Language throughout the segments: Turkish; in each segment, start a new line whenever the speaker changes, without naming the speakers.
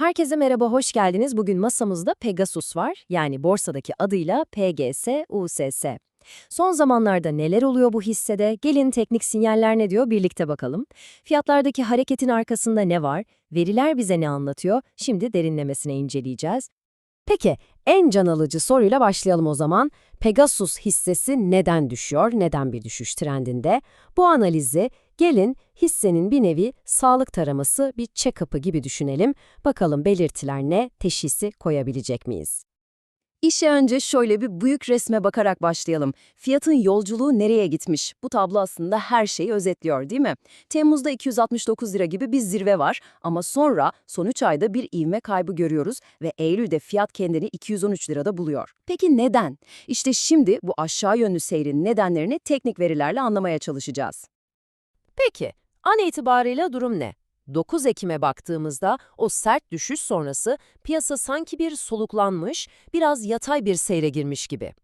Herkese merhaba, hoş geldiniz. Bugün masamızda Pegasus var, yani borsadaki adıyla PGS-USS. Son zamanlarda neler oluyor bu hissede? Gelin teknik sinyaller ne diyor birlikte bakalım. Fiyatlardaki hareketin arkasında ne var? Veriler bize ne anlatıyor? Şimdi derinlemesine inceleyeceğiz. Peki, en can alıcı soruyla başlayalım o zaman. Pegasus hissesi neden düşüyor, neden bir düşüş trendinde? Bu analizi gelin hissenin bir nevi sağlık taraması, bir check-up'ı gibi düşünelim. Bakalım belirtiler ne, teşhisi koyabilecek miyiz? İşe önce şöyle bir büyük resme bakarak başlayalım. Fiyatın yolculuğu nereye gitmiş? Bu tablo aslında her şeyi özetliyor değil mi? Temmuz'da 269 lira gibi bir zirve var ama sonra son 3 ayda bir ivme kaybı görüyoruz ve Eylül'de fiyat kendini 213 lirada buluyor. Peki neden? İşte şimdi bu aşağı yönlü seyrin nedenlerini teknik verilerle anlamaya çalışacağız. Peki, an itibarıyla durum ne? 9 Ekim'e baktığımızda o sert düşüş sonrası piyasa sanki bir soluklanmış, biraz yatay bir seyre girmiş gibi.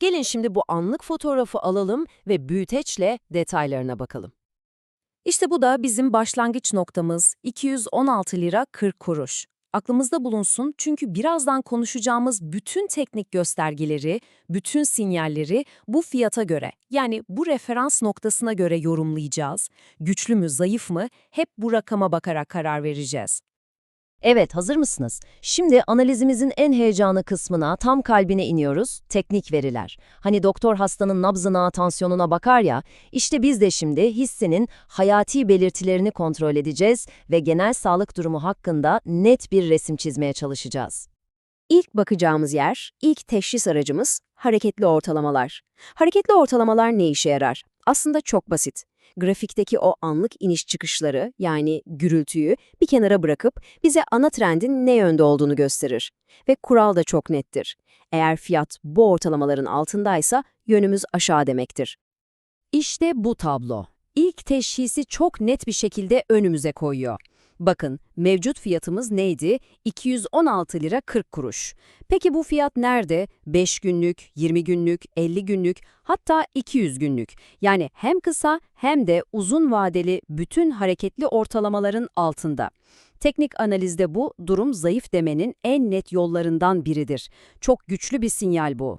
Gelin şimdi bu anlık fotoğrafı alalım ve büyüteçle detaylarına bakalım. İşte bu da bizim başlangıç noktamız 216 lira 40 kuruş. Aklımızda bulunsun çünkü birazdan konuşacağımız bütün teknik göstergeleri, bütün sinyalleri bu fiyata göre yani bu referans noktasına göre yorumlayacağız. Güçlü mü, zayıf mı hep bu rakama bakarak karar vereceğiz. Evet, hazır mısınız? Şimdi analizimizin en heyecanlı kısmına, tam kalbine iniyoruz, teknik veriler. Hani doktor hastanın nabzına, tansiyonuna bakar ya, işte biz de şimdi hissenin hayati belirtilerini kontrol edeceğiz ve genel sağlık durumu hakkında net bir resim çizmeye çalışacağız. İlk bakacağımız yer, ilk teşhis aracımız hareketli ortalamalar. Hareketli ortalamalar ne işe yarar? Aslında çok basit grafikteki o anlık iniş çıkışları yani gürültüyü bir kenara bırakıp bize ana trendin ne yönde olduğunu gösterir. Ve kural da çok nettir. Eğer fiyat bu ortalamaların altındaysa yönümüz aşağı demektir. İşte bu tablo. İlk teşhisi çok net bir şekilde önümüze koyuyor. Bakın, mevcut fiyatımız neydi? 216 lira 40 kuruş. Peki bu fiyat nerede? 5 günlük, 20 günlük, 50 günlük, hatta 200 günlük. Yani hem kısa hem de uzun vadeli bütün hareketli ortalamaların altında. Teknik analizde bu, durum zayıf demenin en net yollarından biridir. Çok güçlü bir sinyal bu.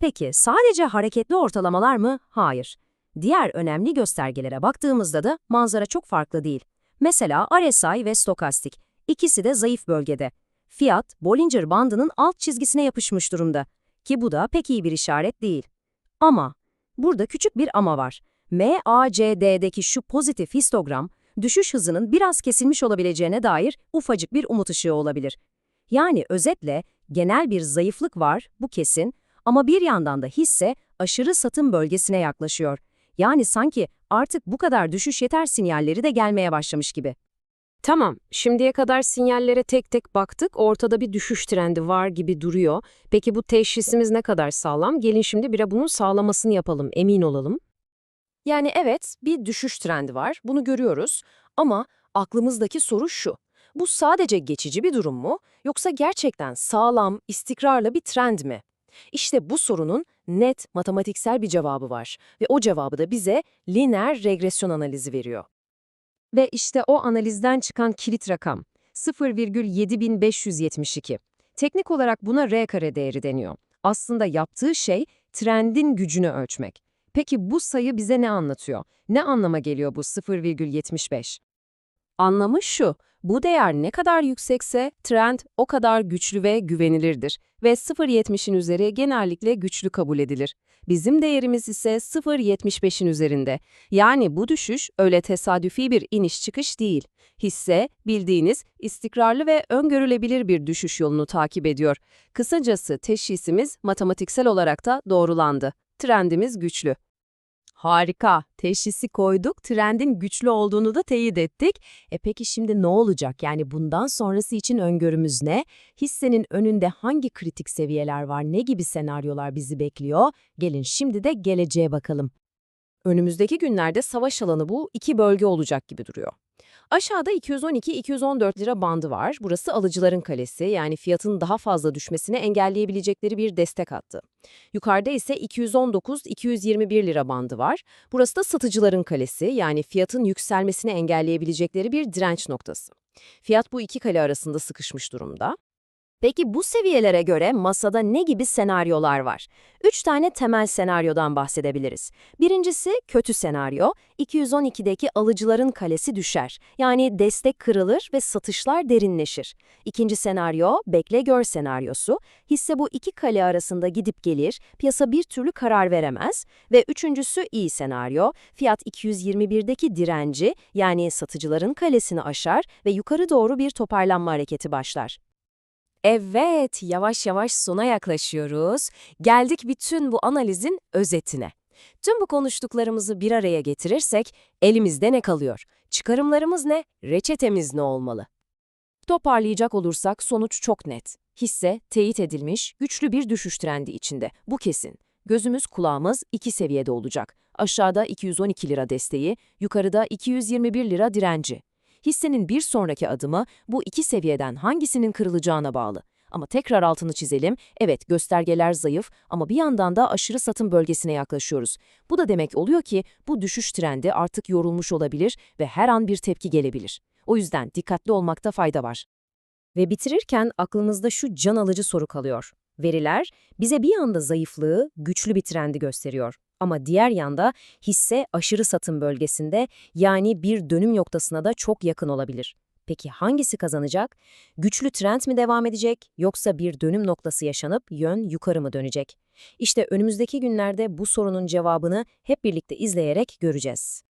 Peki, sadece hareketli ortalamalar mı? Hayır. Diğer önemli göstergelere baktığımızda da manzara çok farklı değil. Mesela RSI ve stokastik. İkisi de zayıf bölgede. Fiyat, Bollinger bandının alt çizgisine yapışmış durumda. Ki bu da pek iyi bir işaret değil. Ama, burada küçük bir ama var. MACD'deki şu pozitif histogram, düşüş hızının biraz kesilmiş olabileceğine dair ufacık bir umut ışığı olabilir. Yani özetle, genel bir zayıflık var, bu kesin, ama bir yandan da hisse aşırı satım bölgesine yaklaşıyor. Yani sanki artık bu kadar düşüş yeter sinyalleri de gelmeye başlamış gibi.
Tamam, şimdiye kadar sinyallere tek tek baktık, ortada bir düşüş trendi var gibi duruyor. Peki bu teşhisimiz ne kadar sağlam? Gelin şimdi bire bunun sağlamasını yapalım, emin olalım.
Yani evet, bir düşüş trendi var, bunu görüyoruz. Ama aklımızdaki soru şu. Bu sadece geçici bir durum mu, yoksa gerçekten sağlam, istikrarlı bir trend mi? İşte bu sorunun net matematiksel bir cevabı var ve o cevabı da bize lineer regresyon analizi veriyor. Ve işte o analizden çıkan kilit rakam 0,7572. Teknik olarak buna R kare değeri deniyor. Aslında yaptığı şey trendin gücünü ölçmek. Peki bu sayı bize ne anlatıyor? Ne anlama geliyor bu 0,75? Anlamı şu, bu değer ne kadar yüksekse trend o kadar güçlü ve güvenilirdir ve 0.70'in üzeri genellikle güçlü kabul edilir. Bizim değerimiz ise 0.75'in üzerinde. Yani bu düşüş öyle tesadüfi bir iniş çıkış değil. Hisse, bildiğiniz istikrarlı ve öngörülebilir bir düşüş yolunu takip ediyor. Kısacası teşhisimiz matematiksel olarak da doğrulandı. Trendimiz güçlü. Harika. Teşhisi koyduk, trendin güçlü olduğunu da teyit ettik. E peki şimdi ne olacak? Yani bundan sonrası için öngörümüz ne? Hissenin önünde hangi kritik seviyeler var, ne gibi senaryolar bizi bekliyor? Gelin şimdi de geleceğe bakalım. Önümüzdeki günlerde savaş alanı bu iki bölge olacak gibi duruyor. Aşağıda 212-214 lira bandı var. Burası alıcıların kalesi yani fiyatın daha fazla düşmesini engelleyebilecekleri bir destek hattı. Yukarıda ise 219-221 lira bandı var. Burası da satıcıların kalesi yani fiyatın yükselmesini engelleyebilecekleri bir direnç noktası. Fiyat bu iki kale arasında sıkışmış durumda. Peki bu seviyelere göre masada ne gibi senaryolar var? Üç tane temel senaryodan bahsedebiliriz. Birincisi kötü senaryo, 212'deki alıcıların kalesi düşer. Yani destek kırılır ve satışlar derinleşir. İkinci senaryo, bekle gör senaryosu. Hisse bu iki kale arasında gidip gelir, piyasa bir türlü karar veremez. Ve üçüncüsü iyi senaryo, fiyat 221'deki direnci yani satıcıların kalesini aşar ve yukarı doğru bir toparlanma hareketi başlar. Evet, yavaş yavaş sona yaklaşıyoruz. Geldik bütün bu analizin özetine. Tüm bu konuştuklarımızı bir araya getirirsek elimizde ne kalıyor? Çıkarımlarımız ne? Reçetemiz ne olmalı? Toparlayacak olursak sonuç çok net. Hisse teyit edilmiş, güçlü bir düşüş trendi içinde. Bu kesin. Gözümüz kulağımız iki seviyede olacak. Aşağıda 212 lira desteği, yukarıda 221 lira direnci. Hissenin bir sonraki adımı bu iki seviyeden hangisinin kırılacağına bağlı. Ama tekrar altını çizelim, evet göstergeler zayıf ama bir yandan da aşırı satım bölgesine yaklaşıyoruz. Bu da demek oluyor ki bu düşüş trendi artık yorulmuş olabilir ve her an bir tepki gelebilir. O yüzden dikkatli olmakta fayda var. Ve bitirirken aklımızda şu can alıcı soru kalıyor. Veriler bize bir yanda zayıflığı, güçlü bir trendi gösteriyor. Ama diğer yanda hisse aşırı satım bölgesinde yani bir dönüm noktasına da çok yakın olabilir. Peki hangisi kazanacak? Güçlü trend mi devam edecek yoksa bir dönüm noktası yaşanıp yön yukarı mı dönecek? İşte önümüzdeki günlerde bu sorunun cevabını hep birlikte izleyerek göreceğiz.